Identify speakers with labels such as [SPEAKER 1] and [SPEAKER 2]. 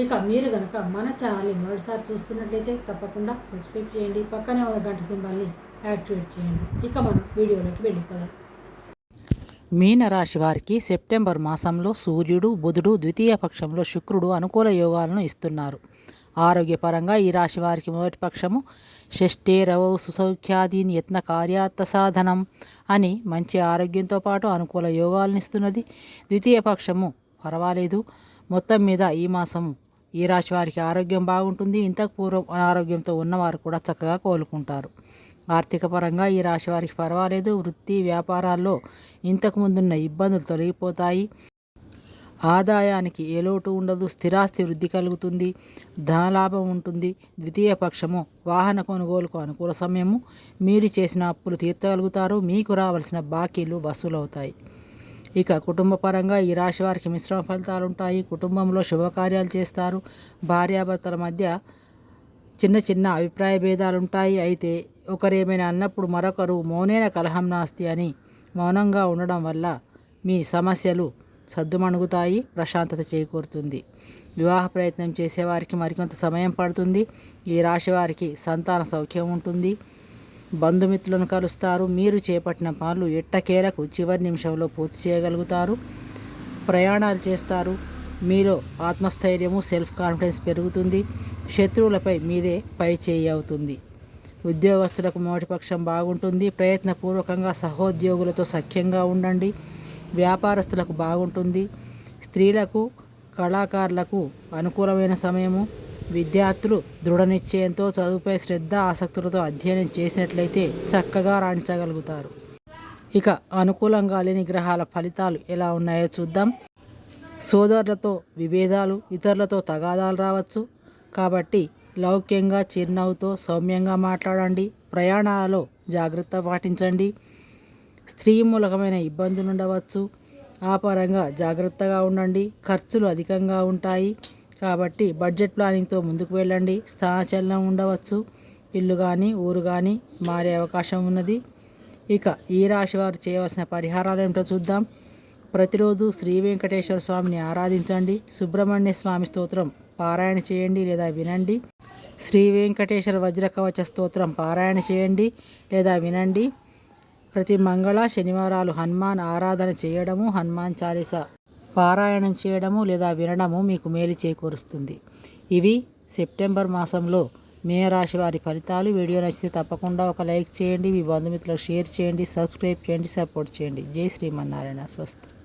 [SPEAKER 1] ఇక మీరు కనుక మన ఛానల్ని మొదటిసారి చూస్తున్నట్లయితే తప్పకుండా సబ్స్క్రైబ్ చేయండి. పక్కనే ఉన్న గంట సింబల్ని యాక్టివేట్ చేయండి. ఇక మనం వీడియోలోకి వెళ్ళిపోదాం.
[SPEAKER 2] మీనరాశి వారికి సెప్టెంబర్ మాసంలో సూర్యుడు బుధుడు ద్వితీయ పక్షంలో శుక్రుడు అనుకూల యోగాలను ఇస్తున్నారు. ఆరోగ్యపరంగా ఈ రాశి వారికి మొదటి పక్షము షష్ఠే రవౌ సుసౌఖ్యాదీన్ యత్న కార్యార్థ సాధనం అని మంచి ఆరోగ్యంతో పాటు అనుకూల యోగాలను ఇస్తున్నది. ద్వితీయ పక్షము పర్వాలేదు. మొత్తం మీద ఈ మాసం ఈ రాశి వారికి ఆరోగ్యం బాగుంటుంది. ఇంతకు పూర్వం అనారోగ్యంతో ఉన్నవారు కూడా చక్కగా కోలుకుంటారు. ఆర్థిక పరంగా ఈ రాశి వారికి పర్వాలేదు. వృత్తి వ్యాపారాల్లో ఇంతకు ముందున్న ఇబ్బందులు తొలగిపోతాయి. ఆదాయానికి ఏ లోటు ఉండదు. స్థిరాస్తి వృద్ధి కలుగుతుంది. ధనలాభం ఉంటుంది. ద్వితీయ పక్షము వాహన కొనుగోలుకు అనుకూల సమయము. మీరు చేసిన అప్పులు తీర్చగలుగుతారు. మీకు రావాల్సిన బాకీలు వసూలవుతాయి. ఇక కుటుంబ పరంగా ఈ రాశి వారికి మిశ్రమ ఫలితాలు ఉంటాయి కుటుంబంలో శుభకార్యాలు చేస్తారు. భార్యాభర్తల మధ్య చిన్న చిన్న అభిప్రాయ భేదాలు ఉంటాయి అయితే ఒకరేమైనా అన్నప్పుడు మరొకరు మౌనేన కలహం నాస్తి అని మౌనంగా ఉండడం వల్ల మీ సమస్యలు సద్దుమణుగుతాయి ప్రశాంతత చేకూరుతుంది. వివాహ ప్రయత్నం చేసేవారికి మరికొంత సమయం పడుతుంది. ఈ రాశి వారికి సంతాన సౌఖ్యం ఉంటుంది. బంధుమిత్రులను కలుస్తారు. మీరు చేపట్టిన పనులు ఎట్టకేలకు చివరి నిమిషంలో పూర్తి చేయగలుగుతారు. ప్రయాణాలు చేస్తారు. మీలో ఆత్మస్థైర్యము సెల్ఫ్ కాన్ఫిడెన్స్ పెరుగుతుంది. శత్రువులపై మీదే పై చేయి అవుతుంది. ఉద్యోగస్తులకు మోటిపక్షం బాగుంటుంది. ప్రయత్నపూర్వకంగా సహోద్యోగులతో సఖ్యంగా ఉండండి. వ్యాపారస్తులకు బాగుంటుంది. స్త్రీలకు కళాకారులకు అనుకూలమైన సమయము. విద్యార్థులు దృఢ నిశ్చయంతో చదువుపై శ్రద్ధ ఆసక్తులతో అధ్యయనం చేసినట్లయితే చక్కగా రాణించగలుగుతారు. ఇక అనుకూలంగా లేని గ్రహాల ఫలితాలు ఎలా ఉన్నాయో చూద్దాం. సోదరులతో విభేదాలు ఇతరులతో తగాదాలు రావచ్చు. కాబట్టి లౌక్యంగా చిరునవ్వుతో సౌమ్యంగా మాట్లాడండి. ప్రయాణాలలో జాగ్రత్త పాటించండి. స్త్రీ మూలకమైన ఇబ్బందులు ఉండవచ్చు ఆ పరంగా జాగ్రత్తగా ఉండండి. ఖర్చులు అధికంగా ఉంటాయి. కాబట్టి బడ్జెట్ ప్లానింగ్తో ముందుకు వెళ్ళండి. స్థానచలనం ఉండవచ్చు. ఇల్లు కానీ ఊరు కానీ మారే అవకాశం ఉన్నది. ఇక ఈ రాశి వారు చేయవలసిన పరిహారాలు ఏమిటో చూద్దాం. ప్రతిరోజు శ్రీ వెంకటేశ్వర స్వామిని ఆరాధించండి. సుబ్రహ్మణ్య స్వామి స్తోత్రం పారాయణ చేయండి లేదా వినండి. శ్రీ వెంకటేశ్వర వజ్రకవచ స్తోత్రం పారాయణ చేయండి లేదా వినండి. ప్రతి మంగళ శనివారాలు హనుమాన్ ఆరాధన చేయడము హనుమాన్ చాలీస పారాయణం చేయడము లేదా వినడము మీకు మేలు చేకూరుస్తుంది. ఇవి సెప్టెంబర్ మాసంలో మే రాశి వారి ఫలితాలు. వీడియో నచ్చితే తప్పకుండా ఒక లైక్ చేయండి. మీ బంధుమిత్రులకు షేర్ చేయండి. సబ్స్క్రైబ్ చేయండి. సపోర్ట్ చేయండి. జై శ్రీమన్నారాయణ. స్వస్తి.